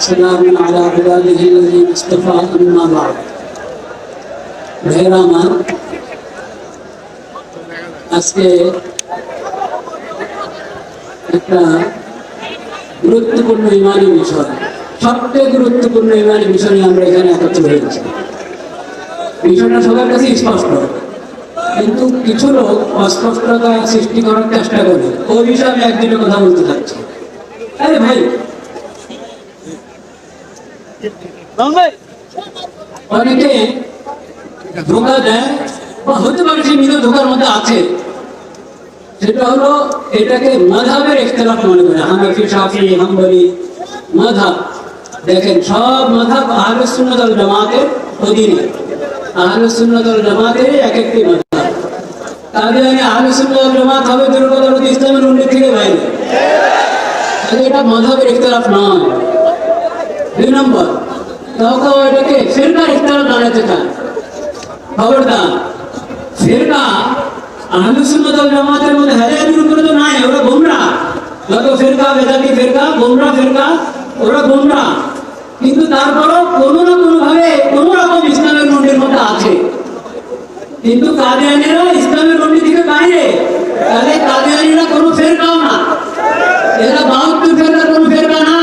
وسلام على عباده الذين اصطفى أما بعد ভাইয়েরা আমার আজকে একটা গুরুত্বপূর্ণ ইমানি বিষয় সবচেয়ে গুরুত্বপূর্ণ ইমানি বিষয় নিয়ে আমরা এখানে একত্র হয়েছি বিষয়টা সবার কাছে স্পষ্ট কিন্তু কিছু লোক অস্পষ্টতা সৃষ্টি করার চেষ্টা করে ওই বিষয়ে আমি একদিনের কথা বলতে চাচ্ছি আরে ভাই অনেকে ধোকা দেয়, বা হতে পারে সে নিজের ধোকার মধ্যে আছে। সেটা হলো এটাকে মাধাবের ইখতলাফ মনে করে। হানাফি, শাফি, হাম্বলি মাধাব দেখেন, সব মাধাব আহলে সুন্নাত জামাতের অধীনে। আহলে সুন্নাত জামাতের এক একটি মাধাব কাদিয়ানি আহলে সুন্নাত জামাত হবে দুর্গত ইসলামের উন্নতি থেকে বাইরে। তাহলে এটা মাধাবের ইখতলাফ নয়। দুই নম্বর কাউ কাউ এটাকে ফিরকার ইখতলাফ বানাতে চায়। খবরদার, ফিরকা আহলুস সুন্নাত ওয়াল জামাতের মধ্যে হেদায়েতের উপরে তো নাই, ওরা গোমরা। যত ফিরকা, বেদাতি ফিরকা, গোমরা ফিরকা, ওরা গোমরা। কিন্তু তারপরও কোনো না কোনো ভাবে কোনো রকম ইসলামের মন্ডির মধ্যে আছে। কিন্তু কাদিয়ানিরা ইসলামের মন্ডি থেকে বাইরে তাহলে কাদিয়ানিরা কোনো ফেরকাও না এরা বাহাত্তর ফেরকার কোনো ফেরকা না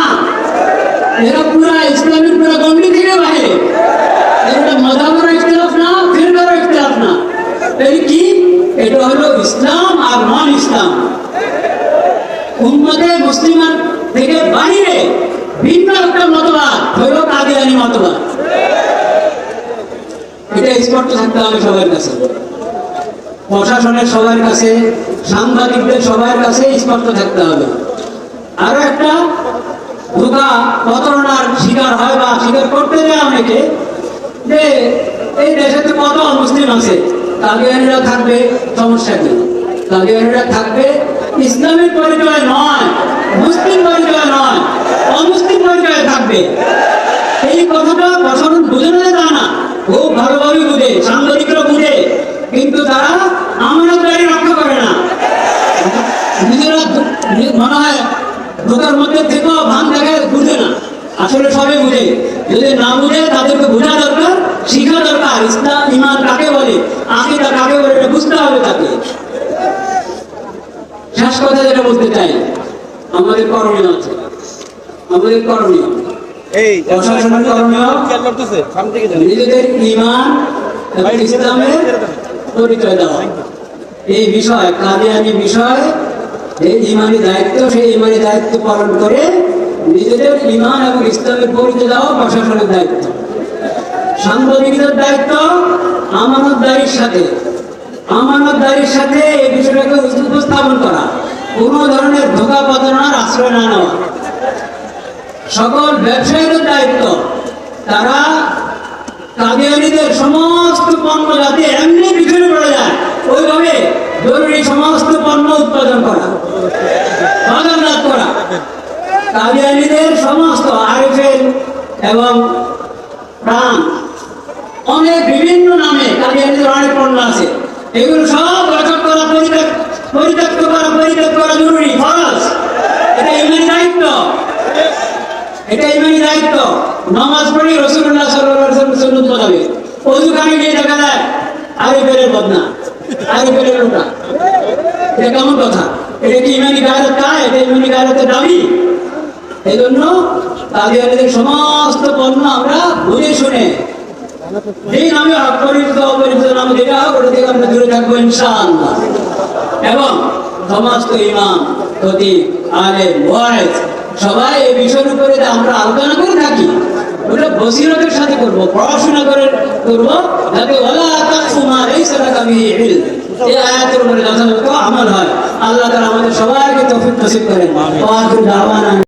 এরা পুরা ইসলামের পুরা গন্ডি থেকে বাইরে এটা মজাবের ইখতিলাফ না ফিরকার ইখতিলাফ না এই কি এটা হলো ইসলাম আর নন ইসলাম উম্মতে মুসলিমান থেকে বাইরে ভিন্ন একটা মতবাদ হইল কাদিয়ানি মতবাদ। এটা স্পষ্ট থাকতে হবে সবার কাছে। প্রশাসনের সবার কাছে, সাংবাদিকদের সবার কাছে স্পষ্ট থাকতে হবে। আরও একটা, ধোকা প্রতারণার শিকার হয় বা স্বীকার করতে যায় অনেকে, যে এই দেশে তো কত মুসলিম আছে, কাদিয়ানিরা থাকবে, সমস্যা কি? কাদিয়ানিরা থাকবে ইসলামিক পরিচয় নয়, মুসলিম পরিচয় নয়, অমুসলিম পরিচয় থাকবে। এই কথাটা প্রশাসন বুঝে না তা না। খুব ভালোভাবে বুঝে, সাংবাদিকরা বুঝে। কিন্তু তারা আমানতদারি রক্ষা করে না। নিজেরা মনে হয় ঢোকার মধ্যে থেকেও ভান দেখায় বুঝে না। আসলে সবে বুঝে। যদি না বুঝে, তাদেরকে বোঝা দরকার, শিখা দরকার। ইসলাম, ইমান কাকে বলে? আগে আকিদা কাকে বলে? এটা বুঝতে হবে তাকে। শেষ কথা যেটা বলতে চাই আমাদের করণীয় আছে। আমাদের করণীয়। এই নিজেদের ইমান এবং ইসলামের পরিচয় দেওয়া এই বিষয় কাদিয়ানি বিষয় এই ইমানি দায়িত্ব সেই ইমানি দায়িত্ব পালন করে নিজেদের ইমান এবং ইসলামের পরিচয় দেওয়া প্রশাসনের দায়িত্ব। সাংবাদিকদের দায়িত্ব আমানতদারির সাথে। আমানতদারির সাথে এই বিষয়টাকে উপস্থাপন করা। কোনো ধরনের ধোকা প্রতারণার আশ্রয় না নেওয়া। সকল ব্যবসায়ীদের দায়িত্ব। তারা কাদিয়ানিদের সমস্ত পণ্য যাতে এমনি পিছনে পড়ে যায়, ওইভাবে জরুরি সমস্ত পণ্য উৎপাদন করা, বাজারজাত করা। কাদিয়ানিদের সমস্ত আরএফএল এবং প্রাণ, অনেক বিভিন্ন নামে কাদিয়ানিদের অনেক পণ্য আছে। এগুলো সব বয়কট করা, পরিত্যাগ পরিত্যক্ত করা, পরিত্যাগ করা জরুরি, ফরজ। এটা ইমানি দায়িত্ব। এটা ইমানি দায়িত্ব। নামাজ পড়ি রসুল্লাহ সাল্লাল্লাহু মোতাবেক। অজুখানে গিয়ে দেখা যায় আরে বেরের বদনা আরে বেরের লোটা। এটা কেমন কথা? এটা কি ইমানি গায়রত কা এটা ইমানি গায়রতের দাবি? এই জন্য কাদিয়ানিদের সমস্ত পণ্য আমরা বুঝে শুনে যেই নামে নাম ওটা থেকে আমরা দূরে থাকব এবং সমস্ত ইমাম সবাই এই বিষয়ের উপরে আমরা আলোচনা করে থাকি, ওটা বসিরতের সাথে করব, পড়াশোনা করে করব, যাতে এই আয়াতের উপরে যথাযথ আমল হয়। আল্লাহ তাআলা আমাদের সবাইকে তৌফিক নসিব করেন।